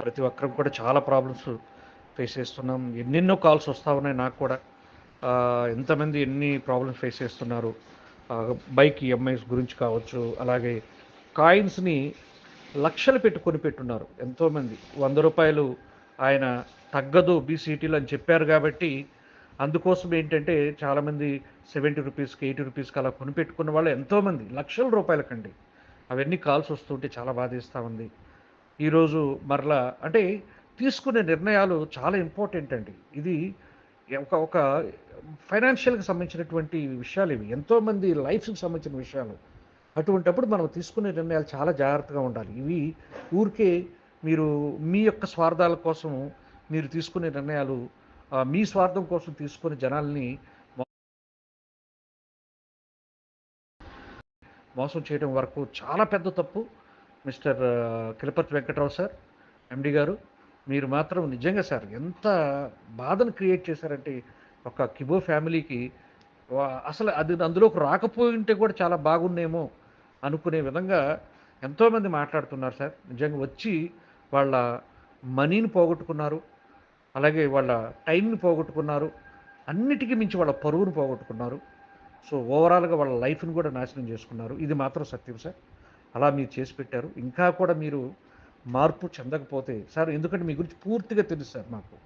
ప్రతి ఒక్కరికి కూడా చాలా ప్రాబ్లమ్స్ ఫేస్ చేస్తున్నాం. ఎన్నెన్నో కాల్స్ వస్తూ ఉన్నాయి నాకు కూడా. ఎంతమంది ఎన్ని ప్రాబ్లమ్స్ ఫేస్ చేస్తున్నారు? బైక్ ఈఎంఐస్ గురించి కావచ్చు అలాగే కాయిన్స్ని లక్షలు పెట్టి కొనిపెట్టున్నారు ఎంతోమంది. వంద రూపాయలు ఆయన తగ్గదు బీసీటీలు అని చెప్పారు కాబట్టి అందుకోసం ఏంటంటే చాలామంది సెవెంటీ రూపీస్కి ఎయిటీ రూపీస్కి అలా కొనిపెట్టుకున్న వాళ్ళు ఎంతోమంది లక్షల రూపాయలకండి. అవన్నీ కాల్స్ వస్తుంటే చాలా బాధేస్తూ ఉంది. ఈరోజు మరలా అంటే తీసుకునే నిర్ణయాలు చాలా ఇంపార్టెంట్ అండి. ఇది ఒక ఒక ఫైనాన్షియల్కి సంబంధించినటువంటి విషయాలు ఇవి. ఎంతోమంది లైఫ్కి సంబంధించిన విషయాలు. అటువంటప్పుడు మనం తీసుకునే నిర్ణయాలు చాలా జాగ్రత్తగా ఉండాలి. ఇవి ఊరికే మీరు మీ యొక్క స్వార్థాల కోసం మీరు తీసుకునే నిర్ణయాలు మీ స్వార్థం కోసం తీసుకునే జనాల్ని మోసం చేయడం వరకు చాలా పెద్ద తప్పు. Mister Kilapati Venkatrao sir MD గారు మీరు మాత్రం నిజంగా సార్ ఎంత బాధను క్రియేట్ చేశారంటే ఒక కిబో ఫ్యామిలీకి అసలు అది అందులోకి రాకపోయి ఉంటే కూడా చాలా బాగున్నేమో అనుకునే విధంగా ఎంతోమంది మాట్లాడుతున్నారు సార్. నిజంగా వచ్చి వాళ్ళ మనీని పోగొట్టుకున్నారు అలాగే వాళ్ళ టైంని పోగొట్టుకున్నారు అన్నిటికీ మించి వాళ్ళ పరువును పోగొట్టుకున్నారు. సో ఓవరాల్గా వాళ్ళ లైఫ్ని కూడా నాశనం చేసుకున్నారు. ఇది మాత్రం సత్యం సార్. అలా మీరు చేసి పెట్టారు. ఇంకా కూడా మీరు మార్పు చెందకపోతే సార్ ఎందుకంటే మీ గురించి పూర్తిగా తెలుసు సార్ మాకు.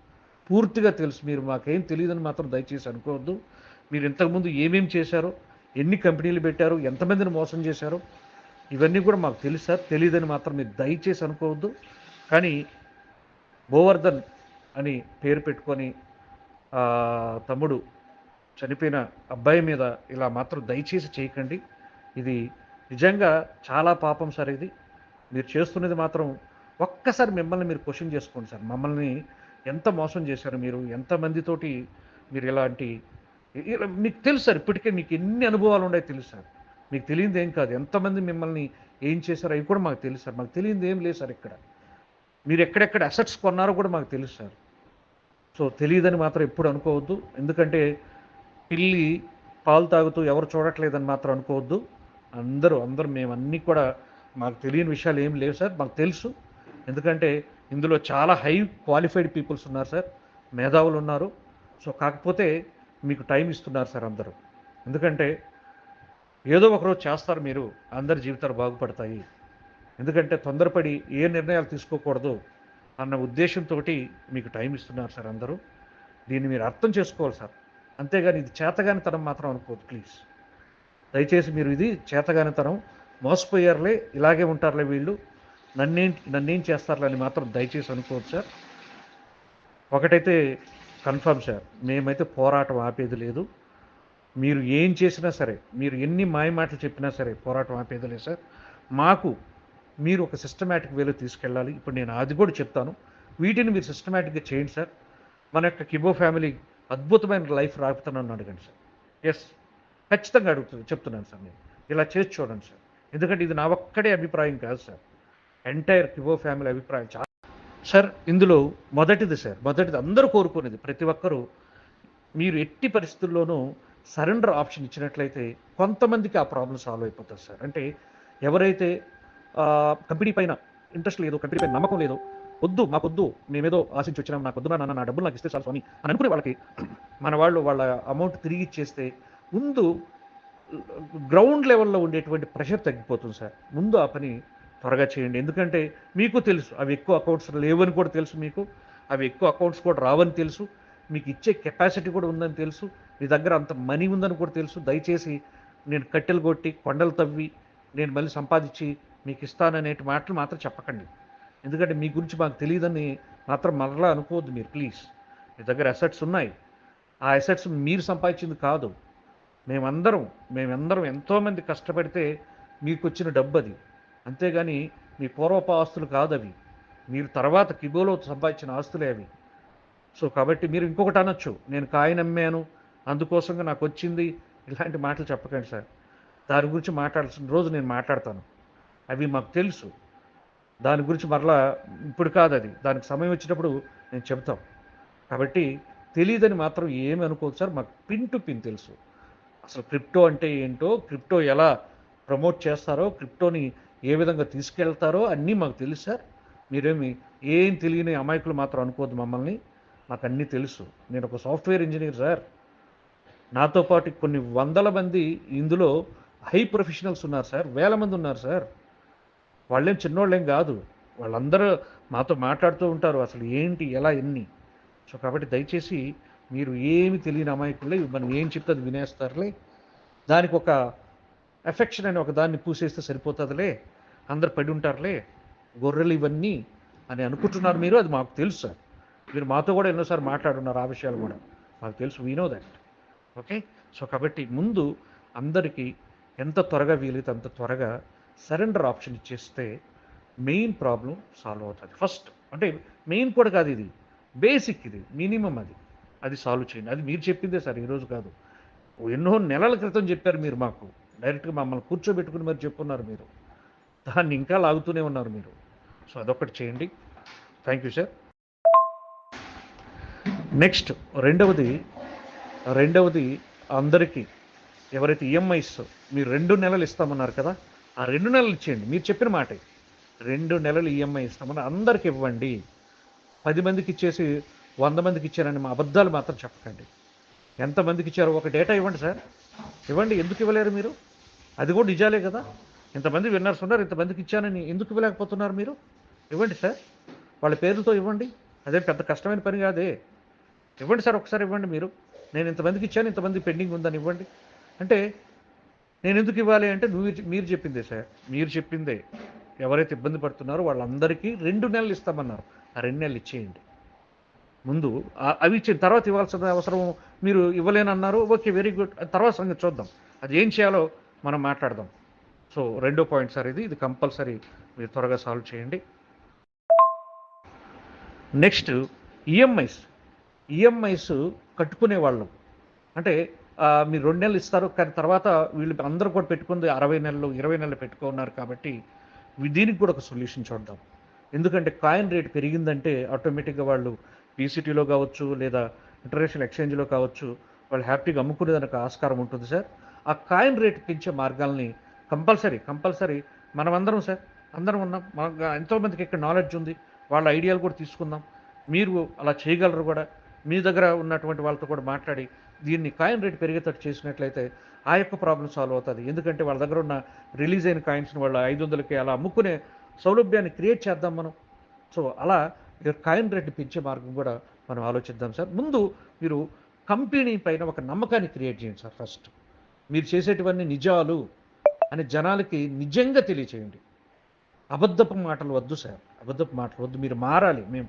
పూర్తిగా తెలుసు. మీరు మాకేం తెలియదని మాత్రం దయచేసి అనుకోవద్దు. మీరు ఇంతకుముందు ఏమేమి చేశారో ఎన్ని కంపెనీలు పెట్టారు ఎంతమందిని మోసం చేశారో ఇవన్నీ కూడా మాకు తెలుసు సార్. తెలియదని మాత్రం మీరు దయచేసి అనుకోవద్దు. కానీ గోవర్ధన్ అని పేరు పెట్టుకొని తమ్ముడు చనిపోయిన అబ్బాయి మీద ఇలా మాత్రం దయచేసి చేయకండి. ఇది నిజంగా చాలా పాపం సార్ ఇది. మీరు చేస్తున్నది మాత్రం ఒక్కసారి మిమ్మల్ని మీరు క్వశ్చన్ చేసుకోండి సార్. మమ్మల్ని ఎంత మోసం చేశారు మీరు? ఎంతమందితోటి మీరు ఇలాంటి మీకు తెలుసు సార్ ఇప్పటికే మీకు ఎన్ని అనుభవాలు ఉన్నాయో తెలుసు సార్. మీకు తెలియదు ఏం కాదు. ఎంతమంది మిమ్మల్ని ఏం చేశారో అవి కూడా మాకు తెలుసు సార్. మాకు తెలియదు ఏం లేదు సార్ ఇక్కడ. మీరు ఎక్కడెక్కడ అసెట్స్ కొన్నారో కూడా మాకు తెలుసు సార్. సో తెలియదని మాత్రం ఎప్పుడు అనుకోవద్దు. ఎందుకంటే పిల్లి పాలు తాగుతూ ఎవరు చూడట్లేదని మాత్రం అనుకోవద్దు. అందరూ అందరూ మేము అన్నీ కూడా మాకు తెలియని విషయాలు ఏం లేవు సార్ మాకు తెలుసు. ఎందుకంటే ఇందులో చాలా హై క్వాలిఫైడ్ పీపుల్స్ ఉన్నారు సార్ మేధావులు ఉన్నారు. సో కాకపోతే మీకు టైం ఇస్తున్నారు సార్ అందరూ. ఎందుకంటే ఏదో ఒకరోజు చేస్తారు మీరు అందరి జీవితాలు బాగుపడతాయి. ఎందుకంటే తొందరపడి ఏ నిర్ణయాలు తీసుకోకూడదు అన్న ఉద్దేశంతో మీకు టైం ఇస్తున్నారు సార్ అందరూ. దీన్ని మీరు అర్థం చేసుకోవాలి సార్. అంతేగాని ఇది చేతగాని తనం మాత్రం అనుకోవద్దు ప్లీజ్. దయచేసి మీరు ఇది చేతగానితనం మోసపోయారులే ఇలాగే ఉంటారులే వీళ్ళు. నన్నేం నన్నేం చేస్తారులే అని మాత్రం దయచేసి అనుకోవచ్చు సార్. ఒకటైతే కన్ఫర్మ్ సార్ మేమైతే పోరాటం ఆపేది లేదు. మీరు ఏం చేసినా సరే మీరు ఎన్ని మాయమాటలు చెప్పినా సరే పోరాటం ఆపేది లేదు సార్. మాకు మీరు ఒక సిస్టమేటిక్ వేలో తీసుకెళ్ళాలి. ఇప్పుడు నేను అది కూడా చెప్తాను. వీటిని మీరు సిస్టమేటిక్గా చేయండి సార్. మన యొక్క కిబో ఫ్యామిలీ అద్భుతమైన లైఫ్ రాపుతానని అడగండి సార్. ఎస్ ఖచ్చితంగా అడుగుతుంది చెప్తున్నాను సార్ నేను. ఇలా చేసి చూడండి సార్. ఎందుకంటే ఇది నా ఒక్కడే అభిప్రాయం కాదు సార్. ఎంటైర్ కిబో ఫ్యామిలీ అభిప్రాయం చాలా. సార్ ఇందులో మొదటిది సార్. మొదటిది అందరూ కోరుకునేది ప్రతి ఒక్కరూ మీరు ఎట్టి పరిస్థితుల్లోనూ సరెండర్ ఆప్షన్ ఇచ్చినట్లయితే కొంతమందికి ఆ ప్రాబ్లం సాల్వ్ అయిపోతుంది సార్. అంటే ఎవరైతే కంపెనీ పైన ఇంట్రెస్ట్ లేదు కంపెనీ పైన నమ్మకం లేదు వద్దు మాకొద్దు మేమేదో ఆశించి వచ్చినాం నాకు వద్దు నాన్న నా డబ్బులు నాకు ఇస్తే చాలు స్వామి అని అనుకునే వాళ్ళకి మన వాళ్ళు వాళ్ళ అమౌంట్ తిరిగి ఇచ్చేస్తే ముందు గ్రౌండ్ లెవెల్లో ఉండేటువంటి ప్రెషర్ తగ్గిపోతుంది సార్. ముందు ఆ పని త్వరగా చేయండి. ఎందుకంటే మీకు తెలుసు అవి ఎక్కువ అకౌంట్స్ లేవని కూడా తెలుసు మీకు అవి ఎక్కువ అకౌంట్స్ కూడా రావని తెలుసు మీకు ఇచ్చే కెపాసిటీ కూడా ఉందని తెలుసు మీ దగ్గర అంత మనీ ఉందని కూడా తెలుసు. దయచేసి నేను కట్టెలు కొట్టి కొండలు తవ్వి నేను మళ్ళీ సంపాదించి మీకు ఇస్తాననేటి మాటలు మాత్రం చెప్పకండి. ఎందుకంటే మీ గురించి మాకు తెలియదని మాత్రం మరలా అనుకోవద్దు మీరు ప్లీజ్ మీ దగ్గర అసెట్స్ ఉన్నాయి. ఆ అసెట్స్ మీరు సంపాదించింది కాదు. మేమందరం మేమందరం ఎంతోమంది కష్టపడితే మీకు వచ్చిన డబ్బు అది అంతేగాని మీ పూర్వపు ఆస్తులు కాదు అవి మీరు తర్వాత కిబోలో సంపాదించిన ఆస్తులే అవి. సో కాబట్టి మీరు ఇంకొకటి అనొచ్చు. నేను కాయను అమ్మాను. అందుకోసంగా నాకు వచ్చింది ఇలాంటి మాటలు చెప్పకండి సార్. దాని గురించి మాట్లాడాల్సిన రోజు నేను మాట్లాడతాను. అవి మాకు తెలుసు. దాని గురించి మరలా ఇప్పుడు కాదు అది దానికి సమయం వచ్చినప్పుడు నేను చెప్తాం కాబట్టి తెలియదని మాత్రం ఏమి అనుకోవచ్చు సార్. మాకు పిన్ టు పిన్ తెలుసు. అసలు క్రిప్టో అంటే ఏంటో క్రిప్టో ఎలా ప్రమోట్ చేస్తారో క్రిప్టోని ఏ విధంగా తీసుకెళ్తారో అన్నీ మాకు తెలుసు సార్. మీరేమి ఏం తెలియని అమాయకులు మాత్రం అనుకోవద్దు మమ్మల్ని. నాకు అన్నీ తెలుసు. నేను ఒక సాఫ్ట్వేర్ ఇంజనీర్ సార్. నాతో పాటు కొన్ని వందల మంది ఇందులో హై ప్రొఫెషనల్స్ ఉన్నారు సార్. వేల మంది ఉన్నారు సార్. వాళ్ళేం చిన్నోళ్ళేం కాదు. వాళ్ళందరూ మాతో మాట్లాడుతూ ఉంటారు. అసలు ఏంటి ఎలా ఎన్ని? సో కాబట్టి దయచేసి మీరు ఏమి తెలియని అమాయకులే మనం ఏం చెప్తే అది వినేస్తారులే. దానికి ఒక ఎఫెక్షన్ అని ఒక దాన్ని పూసేస్తే సరిపోతుందిలే. అందరు పడి ఉంటారులే. గొర్రెలు ఇవన్నీ అని అనుకుంటున్నారు మీరు అది మాకు తెలుసు సార్. మీరు మాతో కూడా ఎన్నోసార్లు మాట్లాడున్నారు ఆ విషయాలు కూడా. మాకు తెలుసు we know that okay so కాబట్టి ముందు అందరికీ ఎంత త్వరగా వీలైతే అంత త్వరగా సరెండర్ ఆప్షన్ ఇచ్చేస్తే మెయిన్ ప్రాబ్లం సాల్వ్ అవుతుంది. ఫస్ట్ అంటే మెయిన్ కూడా కాదు ఇది. బేసిక్ ఇది మినిమం అది. అది సాల్వ్ చేయండి. అది మీరు చెప్పిందే సార్ ఈరోజు కాదు. ఎన్నో నెలల క్రితం చెప్పారు మీరు మాకు. డైరెక్ట్గా మమ్మల్ని కూర్చోబెట్టుకుని మరి చెప్పున్నారు మీరు. దాన్ని ఇంకా లాగుతూనే ఉన్నారు మీరు. సో అదొకటి చేయండి. థ్యాంక్ యూ సార్ నెక్స్ట్ రెండవది రెండవది అందరికీ ఎవరైతే ఈఎంఐస్ మీరు రెండు నెలలు ఇస్తామన్నారు కదా ఆ రెండు నెలలు ఇచ్చేయండి. మీరు చెప్పిన మాటే. రెండు నెలలు ఈఎంఐ ఇస్తామని అందరికి ఇవ్వండి. పది మందికి ఇచ్చేసి వంద మందికి ఇచ్చారని మా అబద్ధాలు మాత్రం చెప్పకండి. ఎంతమందికి ఇచ్చారో ఒక డేటా ఇవ్వండి సార్. ఇవ్వండి ఎందుకు ఇవ్వలేరు మీరు? అది కూడా నిజాలే కదా. ఇంతమంది విన్నర్స్ ఉన్నారు ఇంతమందికి ఇచ్చానని ఎందుకు ఇవ్వలేకపోతున్నారు మీరు? ఇవ్వండి సార్. వాళ్ళ పేర్లతో ఇవ్వండి. అదే పెద్ద కష్టమైన పని కాదే. ఇవ్వండి సార్ ఒకసారి ఇవ్వండి మీరు. నేను ఇంతమందికి ఇచ్చాను ఇంతమంది పెండింగ్ ఉందని ఇవ్వండి. అంటే నేను ఎందుకు ఇవ్వాలి అంటే నువ్వు మీరు చెప్పిందే సార్. మీరు చెప్పిందే ఎవరైతే ఇబ్బంది పడుతున్నారో వాళ్ళందరికీ రెండు నెలలు ఇస్తామన్నారు. ఆ రెండు నెలలు ఇచ్చేయండి. ముందు. అవి ఇచ్చిన తర్వాత ఇవ్వాల్సిన అవసరం మీరు ఇవ్వలేనన్నారు. Okay very good. తర్వాత సంగతి చూద్దాం. అది ఏం చేయాలో మనం మాట్లాడదాం. సో రెండో పాయింట్ సార్ ఇది. ఇది కంపల్సరీ. మీరు త్వరగా సాల్వ్ చేయండి. Next EMIs. ఈఎంఐస్ కట్టుకునే వాళ్ళు. అంటే మీరు రెండు నెలలు ఇస్తారు కానీ తర్వాత వీళ్ళు అందరూ కూడా పెట్టుకుంది అరవై నెలలు ఇరవై నెలలు పెట్టుకున్నారు కాబట్టి దీనికి కూడా ఒక సొల్యూషన్ చూద్దాం. ఎందుకంటే కాయిన్ రేట్ పెరిగిందంటే ఆటోమేటిక్గా వాళ్ళు పీసీటీలో కావచ్చు లేదా ఇంటర్నేషనల్ ఎక్స్చేంజ్లో కావచ్చు వాళ్ళు హ్యాపీగా అమ్ముకునేదానికి ఆస్కారం ఉంటుంది సార్. ఆ కాయిన్ రేట్ పెంచే మార్గాల్ని కంపల్సరీ కంపల్సరీ మనమందరం సార్ అందరం ఉన్నాం. మన ఎంతోమందికి ఇక్కడ నాలెడ్జ్ ఉంది. వాళ్ళ ఐడియాలు కూడా తీసుకుందాం. మీరు అలా చేయగలరు కూడా. మీ దగ్గర ఉన్నటువంటి వాళ్ళతో కూడా మాట్లాడి దీన్ని కాయిన్ రేట్ పెరిగేటట్టు చేసినట్లయితే ఆ యొక్క ప్రాబ్లం సాల్వ్ అవుతుంది. ఎందుకంటే వాళ్ళ దగ్గర ఉన్న రిలీజ్ అయిన కాయిన్స్ని వాళ్ళ ఐదు వందలకి అలా అమ్ముకునే సౌలభ్యాన్ని క్రియేట్ చేద్దాం మనం. సో అలా కాయిన్ రేట్ పెంచే మార్గం కూడా మనం ఆలోచిద్దాం సార్. ముందు మీరు కంపెనీ పైన ఒక నమ్మకాన్ని క్రియేట్ చేయండి సార్ ఫస్ట్. మీరు చేసేటివన్నీ నిజాలు అని జనాలకి నిజంగా తెలియచేయండి. అబద్ధపు మాటలు వద్దు సార్. అబద్ధపు మాటలు వద్దు. మీరు మారాలి. మేము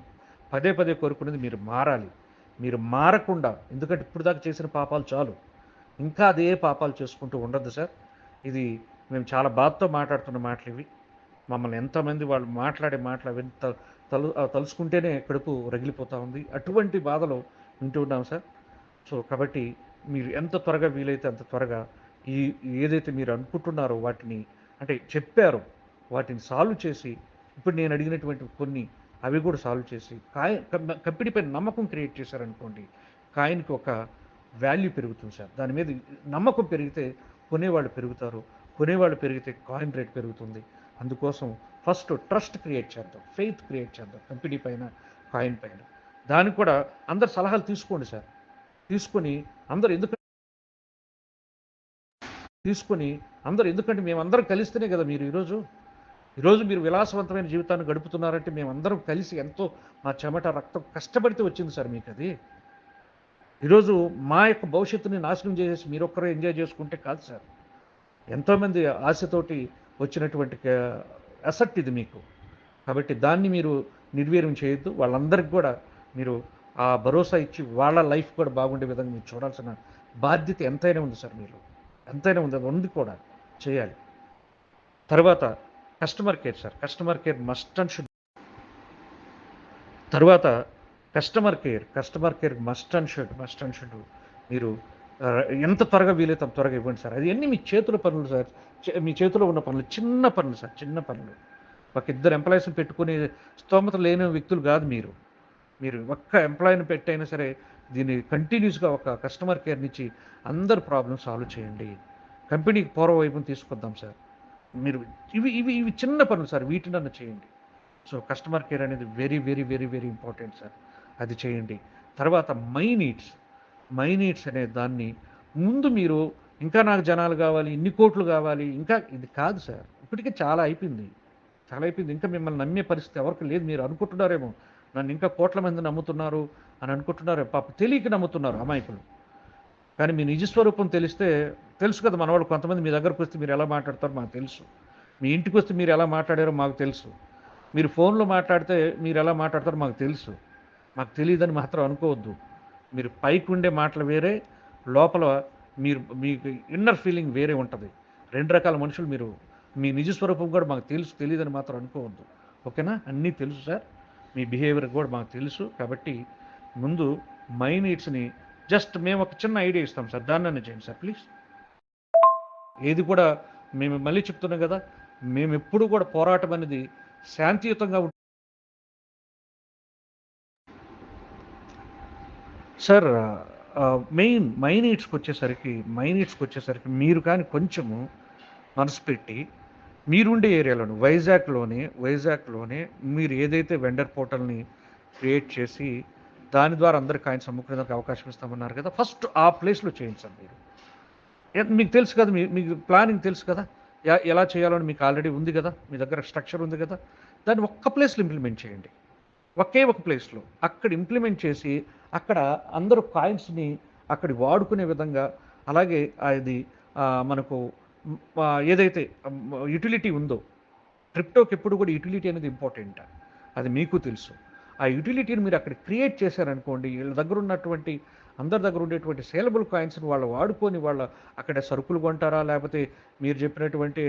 పదే పదే కోరుకునేది మీరు మారాలి. మీరు మారకుండా ఎందుకంటే ఇప్పుడు దాకా చేసిన పాపాలు చాలు. ఇంకా అదే పాపాలు చేసుకుంటూ ఉండద్దు సార్. ఇది మేము చాలా బాధతో మాట్లాడుతున్న మాటలు ఇవి. మమ్మల్ని ఎంతమంది వాళ్ళు మాట్లాడే మాటలు అవి ఎంత తలు తలుచుకుంటేనే కడుపు రగిలిపోతూ ఉంది. అటువంటి బాధలు వింటూ ఉన్నాం సార్. సో కాబట్టి మీరు ఎంత త్వరగా వీలైతే అంత త్వరగా ఈ ఏదైతే మీరు అనుకుంటున్నారో వాటిని అంటే చెప్పారో వాటిని సాల్వ్ చేసి ఇప్పుడు నేను అడిగినటువంటి కొన్ని అవి కూడా సాల్వ్ చేసి కాయ కంపెనీపై నమ్మకం క్రియేట్ చేశారనుకోండి కాయన్కి ఒక వాల్యూ పెరుగుతుంది సార్. దాని మీద నమ్మకం పెరిగితే కొనేవాళ్ళు పెరుగుతారు కొనేవాళ్ళు పెరిగితే కాయిన్ రేట్ పెరుగుతుంది. అందుకోసం ఫస్ట్ ట్రస్ట్ క్రియేట్ చేద్దాం ఫెయిత్ క్రియేట్ చేద్దాం కంపెనీ పైన కాయిన్ పైన. దానికి కూడా అందరు సలహాలు తీసుకోండి సార్. తీసుకొని అందరు ఎందుకు తీసుకొని అందరు ఎందుకంటే మేమందరం కలిస్తేనే కదా మీరు ఈరోజు. ఈరోజు మీరు విలాసవంతమైన జీవితాన్ని గడుపుతున్నారంటే మేమందరం కలిసి ఎంతో మా చెమట రక్తం కష్టపడితే వచ్చింది సార్ మీకు అది. ఈరోజు మా యొక్క భవిష్యత్తుని నాశనం చేసేసి మీరు ఒక్కరే ఎంజాయ్ చేసుకుంటే కాదు సార్. ఎంతోమంది ఆశతోటి వచ్చినటువంటి అసెట్ ఇది మీకు. కాబట్టి దాన్ని మీరు నిర్వీర్యం చేయొద్దు. వాళ్ళందరికీ కూడా మీరు ఆ భరోసా ఇచ్చి వాళ్ళ లైఫ్ కూడా బాగుండే విధంగా మీరు చూడాల్సిన బాధ్యత ఎంతైనా ఉంది సార్ మీరు ఎంతైనా ఉంది. అది ఉంది కూడా. చేయాలి. తర్వాత customer care sir. Customer care must and should. తర్వాత customer care. Customer care must and should. Must and should. మీరు ఎంత త్వరగా వీలైతే అంత త్వరగా ఇవ్వండి సార్. అది అన్నీ మీ చేతుల పనులు సార్? చే- మీ చేతిలో ఉన్న పనులు చిన్న పనులు సార్ చిన్న పనులు. ఒక ఇద్దరు ఎంప్లాయీస్ని పెట్టుకునే స్తోమత లేని వ్యక్తులు కాదు మీరు. మీరు ఒక్క ఎంప్లాయీని పెట్టైనా సరే దీన్ని కంటిన్యూస్గా ఒక కస్టమర్ కేర్ నుంచి అందరు ప్రాబ్లమ్ సాల్వ్ చేయండి. కంపెనీకి పూర్వవైపుని తీసుకొద్దాం సార్. మీరు ఇవి ఇవి ఇవి చిన్న పనులు సార్ వీటినన్నా చేయండి. సో కస్టమర్ కేర్ అనేది very very very very important sir. అది చేయండి. తర్వాత మై నీడ్స్ మై నీడ్స్ అనే దాన్ని ముందు మీరు ఇంకా నాకు జనాలు కావాలి ఇన్ని కోట్లు కావాలి ఇంకా ఇది కాదు సార్. ఇప్పటికే చాలా అయిపోయింది. చాలా అయిపోయింది. ఇంకా మిమ్మల్ని నమ్మే పరిస్థితి ఎవరికి లేదు. మీరు అనుకుంటున్నారేమో. నన్ను ఇంకా కోట్ల మంది నమ్ముతున్నారు అని అనుకుంటున్నారు. పాప తెలియక నమ్ముతున్నారు అమాయకులు. కానీ మీ నిజస్వరూపం తెలిస్తే తెలుసు కదా మన వాళ్ళు కొంతమంది మీ దగ్గరకు వస్తే మీరు ఎలా మాట్లాడతారో మాకు తెలుసు. మీ ఇంటికి వస్తే మీరు ఎలా మాట్లాడారో మాకు తెలుసు. మీరు ఫోన్లో మాట్లాడితే మీరు ఎలా మాట్లాడతారో మాకు తెలుసు. మాకు తెలియదని మాత్రం అనుకోవద్దు. మీరు పైకి ఉండే మాటలు వేరే లోపల మీరు మీకు ఇన్నర్ ఫీలింగ్ వేరే ఉంటుంది. రెండు రకాల మనుషులు మీరు మీ నిజ స్వరూపం కూడా మాకు తెలుసు తెలియదని మాత్రం అనుకోవద్దు. ఓకేనా? అన్నీ తెలుసు సార్. మీ బిహేవియర్ కూడా మాకు తెలుసు. కాబట్టి ముందు మై నీడ్స్ని జస్ట్ మేము ఒక చిన్న ఐడియా ఇస్తాం సార్. దాన్ని చేయండి సార్ ప్లీజ్. ఏది కూడా మేము మళ్ళీ చెప్తున్నాం కదా మేము ఎప్పుడు కూడా పోరాటం అనేది శాంతియుతంగా సార్ మెయిన్ మై నీడ్స్కి వచ్చేసరికి మై నీడ్స్కి వచ్చేసరికి మీరు కానీ కొంచెము మనసు పెట్టి మీరుండే ఏరియాలోని వైజాగ్లోనే వైజాగ్లోనే మీరు ఏదైతే వెండర్ పోర్టల్ని క్రియేట్ చేసి దాని ద్వారా అందరికి ఆయన సమ్ముకునేందుకు అవకాశం ఇస్తామన్నారు కదా ఫస్ట్ ఆ ప్లేస్లో చేయండి సార్ మీరు. ఏ- మీకు తెలుసు కదా మీ మీకు ప్లానింగ్ తెలుసు కదా ఎలా చేయాలని మీకు ఆల్రెడీ ఉంది కదా మీ దగ్గర స్ట్రక్చర్ ఉంది కదా దాన్ని ఒక్క ప్లేస్లో ఇంప్లిమెంట్ చేయండి. ఒకే ఒక ప్లేస్లో అక్కడ ఇంప్లిమెంట్ చేసి అక్కడ అందరూ కాయిన్స్ని అక్కడ వాడుకునే విధంగా అలాగే అది మనకు ఏదైతే యూటిలిటీ ఉందో క్రిప్టోకి ఎప్పుడు కూడా యూటిలిటీ అనేది ఇంపార్టెంట్? అది మీకు తెలుసు. ఆ యూటిలిటీని మీరు అక్కడ క్రియేట్ చేశారనుకోండి వీళ్ళ దగ్గర ఉన్నటువంటి అందరి దగ్గర ఉండేటువంటి సేలబుల్ కాయిన్స్ని వాళ్ళు వాడుకొని వాళ్ళ అక్కడ సరుకులు కొంటారా? లేకపోతే మీరు చెప్పినటువంటి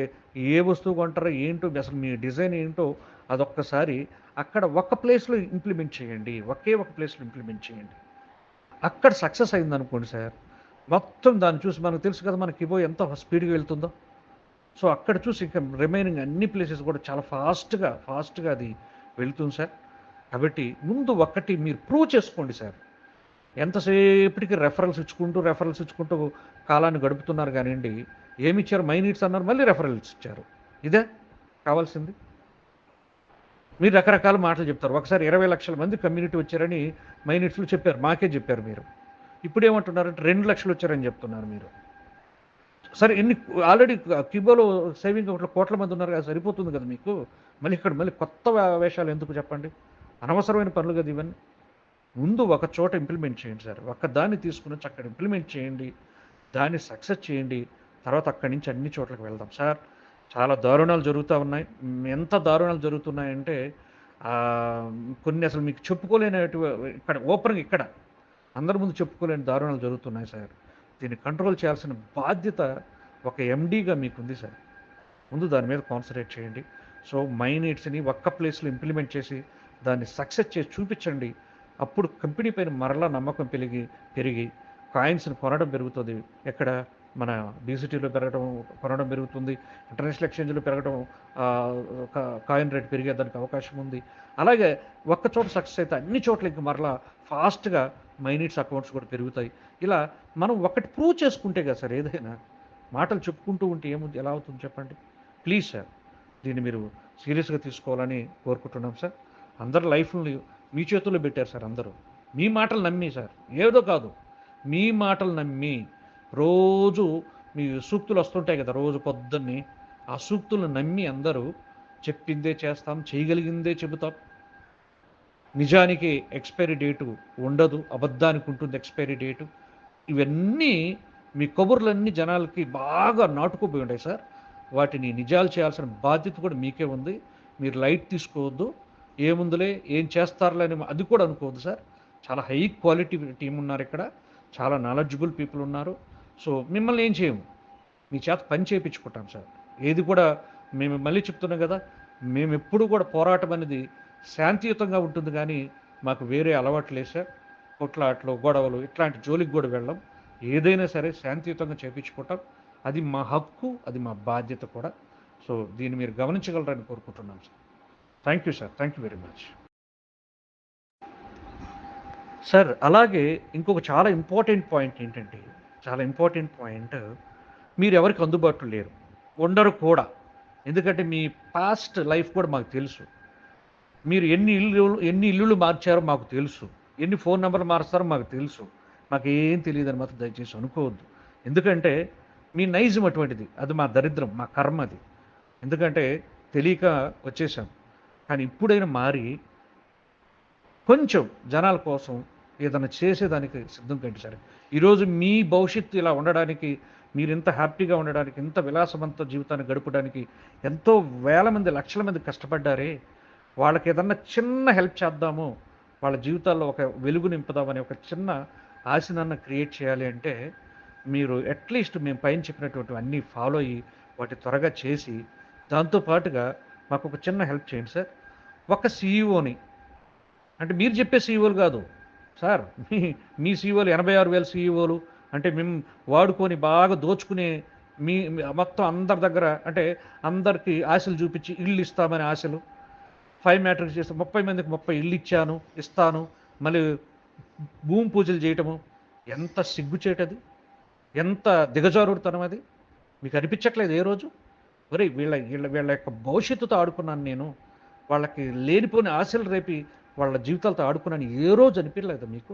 ఏ వస్తువు కొంటారా? ఏంటో అసలు మీ డిజైన్ ఏంటో అదొక్కసారి అక్కడ ఒక ప్లేస్లో ఇంప్లిమెంట్ చేయండి ఒకే ఒక ప్లేస్లో ఇంప్లిమెంట్ చేయండి. అక్కడ సక్సెస్ అయింది అనుకోండి సార్ మొత్తం దాన్ని చూసి మనకు తెలుసు కదా మనకి ఇవో ఎంత స్పీడ్గా వెళ్తుందో. సో అక్కడ చూసి ఇంకా రిమైనింగ్ అన్ని ప్లేసెస్ కూడా చాలా ఫాస్ట్గా ఫాస్ట్గా అది వెళ్తుంది సార్. కాబట్టి ముందు ఒక్కటి మీరు ప్రూవ్ చేసుకోండి సార్. ఎంతసేపటికి రెఫరల్స్ ఇచ్చుకుంటూ రెఫరల్స్ ఇచ్చుకుంటూ కాలాన్ని గడుపుతున్నారు కానివ్వండి ఏమి ఇచ్చారు మైనీట్స్ అన్నారు మళ్ళీ రెఫరల్స్ ఇచ్చారు. ఇదే కావాల్సింది. మీరు రకరకాల మాటలు చెప్తారు. ఒకసారి ఇరవై లక్షల మంది కమ్యూనిటీ వచ్చారని మైనిట్స్లో చెప్పారు. మాకే చెప్పారు మీరు. ఇప్పుడు ఏమంటున్నారంటే రెండు లక్షలు వచ్చారని చెప్తున్నారు మీరు. సరే ఎన్ని ఆల్రెడీ క్యూబాలో సేవింగ్ అకౌంట్లో కోట్ల మంది ఉన్నారు కదా సరిపోతుంది కదా మీకు? మళ్ళీ ఇక్కడ మళ్ళీ కొత్త వేషాలు ఎందుకు చెప్పండి? అనవసరమైన పనులు కదా ఇవన్నీ. ముందు ఒక చోట ఇంప్లిమెంట్ చేయండి సార్. ఒక్క దాన్ని తీసుకుని వచ్చి అక్కడ ఇంప్లిమెంట్ చేయండి. దాన్ని సక్సెస్ చేయండి. తర్వాత అక్కడి నుంచి అన్ని చోట్లకి వెళ్దాం సార్. చాలా దారుణాలు జరుగుతూ ఉన్నాయి. ఎంత దారుణాలు జరుగుతున్నాయంటే కొన్ని అసలు మీకు చెప్పుకోలేనటు ఇక్కడ ఓపెన్గా ఇక్కడ అందరి ముందు చెప్పుకోలేని దారుణాలు జరుగుతున్నాయి సార్. దీన్ని కంట్రోల్ చేయాల్సిన బాధ్యత ఒక ఎండీగా మీకుంది సార్. ముందు దాని మీద కాన్సన్ట్రేట్ చేయండి. సో మై నీడ్స్ని ఒక్క ప్లేస్లో ఇంప్లిమెంట్ చేసి దాన్ని సక్సెస్ చేసి చూపించండి. అప్పుడు కంపెనీ పైన మరలా నమ్మకం పెరిగి పెరిగి కాయిన్స్ని కొనడం పెరుగుతుంది. ఎక్కడ? మన డీసీటీలో పెరగడం కొనడం పెరుగుతుంది. ఇంటర్నేషనల్ ఎక్స్చేంజ్లో పెరగడం కాయిన్ రేట్ పెరిగేదానికి అవకాశం ఉంది. అలాగే ఒక్క చోట సక్సెస్ అయితే అన్ని చోట్ల ఇంక మరలా ఫాస్ట్గా మైనిట్స్ అకౌంట్స్ కూడా పెరుగుతాయి. ఇలా మనం ఒకటి ప్రూవ్ చేసుకుంటే కదా సార్ ఏదైనా. మాటలు చెప్పుకుంటూ ఉంటే ఏముంది ఎలా అవుతుంది చెప్పండి? ప్లీజ్ సార్ దీన్ని మీరు సీరియస్గా తీసుకోవాలని కోరుకుంటున్నాం సార్. అందరు లైఫ్ని మీ చేతుల్లో పెట్టారు సార్ అందరూ. మీ మాటలు నమ్మి సార్ ఏదో కాదు. మీ మాటలు నమ్మి రోజు మీ సూక్తులు వస్తుంటాయి కదా రోజు పొద్దున్నే. ఆ సూక్తులను నమ్మి అందరూ చెప్పిందే చేస్తాం చేయగలిగిందే చెబుతాం. నిజానికి ఎక్స్పైరీ డేటు ఉండదు అబద్ధానికి ఉంటుంది ఎక్స్పైరీ డేటు. ఇవన్నీ మీ కబుర్లన్నీ జనాలకి బాగా నాటుకుపోయి ఉంటాయి సార్. వాటిని నిజాలు చేయాల్సిన బాధ్యత కూడా మీకే ఉంది. మీరు లైట్ తీసుకోవద్దు ఏముందులే ఏం చేస్తారులే అని అది కూడా అనుకోవద్దు సార్. చాలా హై క్వాలిటీ టీం ఉన్నారు ఇక్కడ. చాలా నాలెడ్జబుల్ పీపుల్ ఉన్నారు. సో మిమ్మల్ని ఏం చేయము. మీ చేత పని చేయించుకుంటాం సార్. ఏది కూడా మేము మళ్ళీ చెప్తున్నాం కదా మేము ఎప్పుడు కూడా పోరాటం అనేది శాంతియుతంగా ఉంటుంది కానీ మాకు వేరే అలవాట్లు లేదు సార్. కొట్లాట్లు గొడవలు ఇట్లాంటి జోలికి కూడా వెళ్ళం. ఏదైనా సరే శాంతియుతంగా చేయించుకుంటాం అది మా హక్కు అది మా బాధ్యత కూడా. సో దీన్ని మీరు గమనించగలరని కోరుకుంటున్నాం sir. Thank you sir thank you very much sir అలాగే ఇంకొక చాలా ఇంపార్టెంట్ పాయింట్ ఏంటంటే చాలా ఇంపార్టెంట్ పాయింట్. మీరు ఎవరికి అందుబాటులో లేరు. ఉండరు కూడా. ఎందుకంటే మీ పాస్ట్ లైఫ్ కూడా మాకు తెలుసు. మీరు ఎన్ని ఇల్లు ఎన్ని ఇల్లులు మార్చారో మాకు తెలుసు. ఎన్ని ఫోన్ నెంబర్లు మారుస్తారో మాకు తెలుసు. మాకు ఏం అని మాత్రం దయచేసి అనుకోవద్దు. ఎందుకంటే మీ నైజం అటువంటిది. అది మా దరిద్రం మా కర్మ అది. ఎందుకంటే తెలియక వచ్చేసాం. కానీ ఇప్పుడైనా మారి కొంచెం జనాల కోసం ఏదైనా చేసేదానికి సిద్ధం కండి సరే. ఈరోజు మీ భవిష్యత్తు ఇలా ఉండడానికి మీరు ఇంత హ్యాపీగా ఉండడానికి ఇంత విలాసవంత జీవితాన్ని గడపడానికి ఎంతో వేల మంది లక్షల మంది కష్టపడ్డారే. వాళ్ళకి ఏదన్నా చిన్న హెల్ప్ చేద్దాము వాళ్ళ జీవితాల్లో ఒక వెలుగు నింపుదామని ఒక చిన్న ఆశనన్న క్రియేట్ చేయాలి అంటే మీరు అట్లీస్ట్ మేము పైన చెప్పినటువంటి అన్నీ ఫాలో అయ్యి వాటి త్వరగా చేసి దాంతోపాటుగా మాకు ఒక చిన్న హెల్ప్ చేయండి సార్. ఒక సీఈఓని అంటే మీరు చెప్పే సీఈఓలు కాదు సార్ మీ మీ సీఈఓలు ఎనభై ఆరు వేల సీఈఓలు అంటే మేము వాడుకొని బాగా దోచుకునే మీ మొత్తం అందరి దగ్గర అంటే అందరికీ ఆశలు చూపించి ఇల్లు ఇస్తామని ఆశలు. ఫైవ్ మ్యాట్రిక్స్ చేస్తే ముప్పై మందికి ముప్పై ఇల్లు ఇచ్చాను ఇస్తాను. మళ్ళీ భూమి పూజలు చేయటము ఎంత సిగ్గుచేటది ఎంత దిగజారుడుతనం అది? మీకు అనిపించట్లేదు ఏ రోజు? ఒరే వీళ్ళ వీళ్ళ వీళ్ళ యొక్క భవిష్యత్తుతో ఆడుకున్నాను నేను. వాళ్ళకి లేనిపోని ఆశలు రేపి వాళ్ళ జీవితాలతో ఆడుకున్నాను. ఏ రోజు అనిపించలేదు మీకు?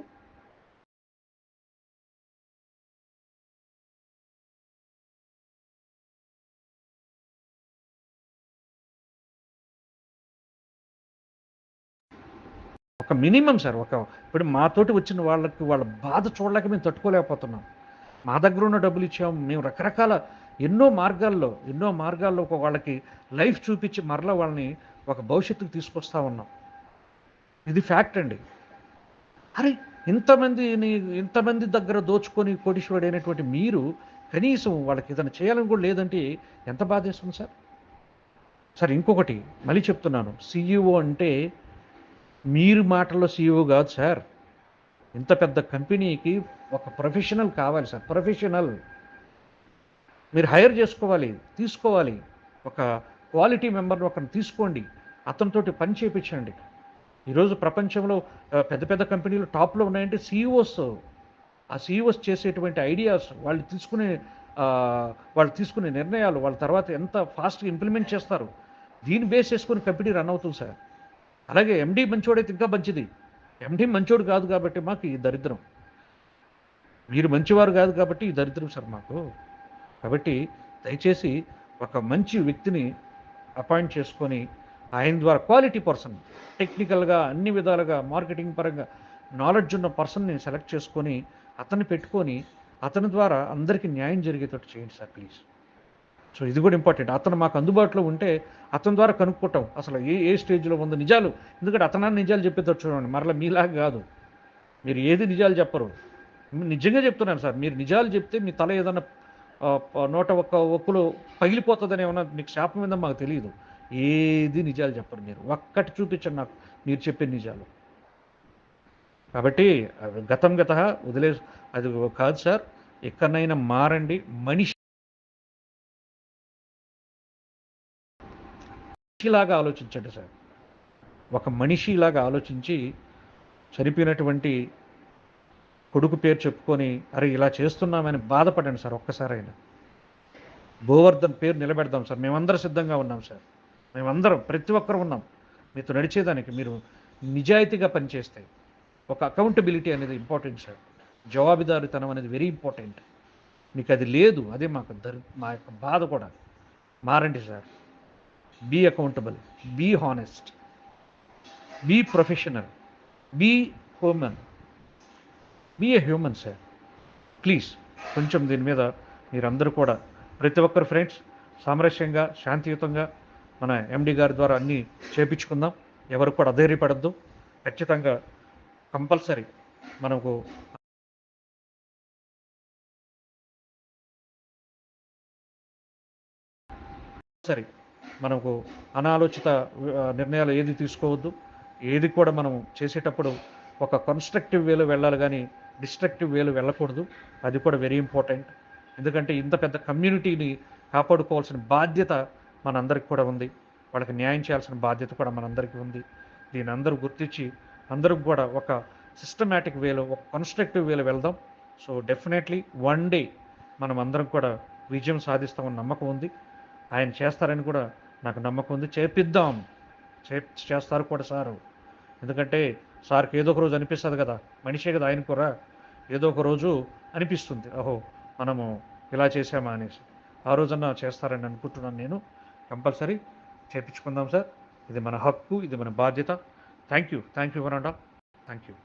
ఒక మినిమం సార్ ఒక ఇప్పుడు మాతోటి వచ్చిన వాళ్ళకి వాళ్ళ బాధ చూడలేక మేము తట్టుకోలేకపోతున్నాం. మా దగ్గర ఉన్న డబ్బులు ఇచ్చాము. మేము రకరకాల ఎన్నో మార్గాల్లో ఎన్నో మార్గాల్లో ఒక వాళ్ళకి లైఫ్ చూపించి మరలా వాళ్ళని ఒక భవిష్యత్తుకు తీసుకొస్తా ఉన్నాం. ఇది ఫ్యాక్ట్ అండి. అరే ఇంతమందిని ఇంతమంది దగ్గర దోచుకొని కోటీశ్వరుడు అయినటువంటి మీరు కనీసం వాళ్ళకి ఏదైనా చేయాలని కూడా లేదంటే ఎంత బాధేస్తుంది సార్? సార్ ఇంకొకటి మళ్ళీ చెప్తున్నాను. సీఈఓ అంటే మీరు మాటల్లో సీఈఓ కాదు సార్. ఇంత పెద్ద కంపెనీకి ఒక ప్రొఫెషనల్ కావాలి సార్. ప్రొఫెషనల్. మీరు హైర్ చేసుకోవాలి తీసుకోవాలి. ఒక క్వాలిటీ మెంబర్ని ఒకరిని తీసుకోండి. అతనితోటి పని చేయించండి ఈరోజు ప్రపంచంలో పెద్ద పెద్ద కంపెనీలు టాప్లో ఉన్నాయంటే సీఈఓస్ ఆ సీఈఓస్ చేసేటువంటి ఐడియాస్ వాళ్ళు తీసుకునే వాళ్ళు తీసుకునే నిర్ణయాలు వాళ్ళ తర్వాత ఎంత ఫాస్ట్గా ఇంప్లిమెంట్ చేస్తారు దీన్ని బేస్ చేసుకుని కంపెనీ రన్ అవుతుంది సార్. అలాగే ఎండి మంచోడైతే ఇంకా మంచిది. ఎండీ మంచోడు కాదు కాబట్టి మాకు ఈ దరిద్రం. మీరు మంచివారు కాదు కాబట్టి ఈ దరిద్రం సార్ మాకు. కాబట్టి దయచేసి ఒక మంచి వ్యక్తిని అపాయింట్ చేసుకొని ఆయన ద్వారా క్వాలిటీ పర్సన్ టెక్నికల్గా అన్ని విధాలుగా మార్కెటింగ్ పరంగా నాలెడ్జ్ ఉన్న పర్సన్ని సెలెక్ట్ చేసుకొని అతన్ని పెట్టుకొని అతని ద్వారా అందరికీ న్యాయం జరిగేటట్టు చేయండి సార్ ప్లీజ్ సో ఇది కూడా ఇంపార్టెంట్ అతను మాకు అందుబాటులో ఉంటే అతని ద్వారా కనుక్కోవటం అసలు ఏ ఏ స్టేజ్లో ఉందో నిజాలు? ఎందుకంటే అతనాన్ని నిజాలు చెప్పేటట్టు చూడండి. మరలా మీలాగా కాదు. మీరు ఏది నిజాలు చెప్పరు. నిజంగా చెప్తున్నాను సార్. మీరు నిజాలు చెప్తే మీ తల ఏదైనా నూట ఒక్క ఒక్కులో పగిలిపోతుందని ఏమన్నా మీకు శాపం మీద మాకు తెలియదు. ఏది నిజాలు చెప్పరు మీరు. ఒక్కటి చూపించండి నాకు. మీరు చెప్పే నిజాలు. కాబట్టి గతం గత వదిలే అది కాదు సార్. ఎక్కడైనా మారండి. మనిషి మనిషిలాగా ఆలోచించండి సార్. ఒక మనిషిలాగా ఆలోచించి చనిపోయినటువంటి కొడుకు పేరు చెప్పుకొని అరే ఇలా చేస్తున్నామని బాధపడండి సార్ ఒక్కసారైనా. గోవర్ధన్ పేరు నిలబెడదాం సార్. మేమందరం సిద్ధంగా ఉన్నాం సార్. మేమందరం ప్రతి ఒక్కరు ఉన్నాం. మీతో నడిచేదానికి మీరు నిజాయితీగా పనిచేస్తే ఒక అకౌంటబిలిటీ అనేది ఇంపార్టెంట్ సార్. జవాబుదారీతనం అనేది వెరీ ఇంపార్టెంట్ మీకు అది లేదు అదే మాకు దరి మా యొక్క బాధ కూడా. మారండి sir. Be accountable be honest be professional be human be a human sir please కొంచెం దీని మీద మీరందరూ కూడా ప్రతి ఒక్కరు ఫ్రెండ్స్ సామరస్యంగా శాంతియుతంగా మన ఎండి గారి ద్వారా అన్నీ చేపించుకుందాం. ఎవరు కూడా అధైర్యపడద్దు. ఖచ్చితంగా కంపల్సరీ మనకు సరే మనకు అనాలోచిత నిర్ణయాలు ఏది తీసుకోవద్దు. ఏది కూడా మనం చేసేటప్పుడు ఒక కన్స్ట్రక్టివ్ వేలో వెళ్ళాలి కానీ డిస్ట్రక్టివ్ వేలో వెళ్ళకూడదు. అది కూడా వెరీ ఇంపార్టెంట్ ఎందుకంటే ఇంత పెద్ద కమ్యూనిటీని కాపాడుకోవాల్సిన బాధ్యత మనందరికి కూడా ఉంది. వాళ్ళకి న్యాయం చేయాల్సిన బాధ్యత కూడా మనందరికీ ఉంది. దీని అందరూ గుర్తించి అందరికి కూడా ఒక సిస్టమేటిక్ వేలో ఒక కన్స్ట్రక్టివ్ వేలో వెళ్దాం. సో డెఫినెట్లీ వన్ డే మనం అందరం కూడా విజయం సాధిస్తామని నమ్మకం ఉంది. ఆయన చేస్తారని కూడా నాకు నమ్మకం ఉంది. చేపిద్దాం. చే చేస్తారు కూడా సారు. ఎందుకంటే సార్కి ఏదో ఒక రోజు అనిపిస్తుంది కదా. మనిషే కదా ఆయన కూడా ఏదో ఒక రోజు అనిపిస్తుంది. అహో మనము ఇలా చేసామా అనేసి. ఆ రోజన్నా చేస్తారని అనుకుంటున్నాను నేను. కంపల్సరీ చేపించుకుందాం సార్. ఇది మన హక్కు ఇది మన బాధ్యత. థ్యాంక్ యూ థ్యాంక్ యూ వరండా థ్యాంక్ యూ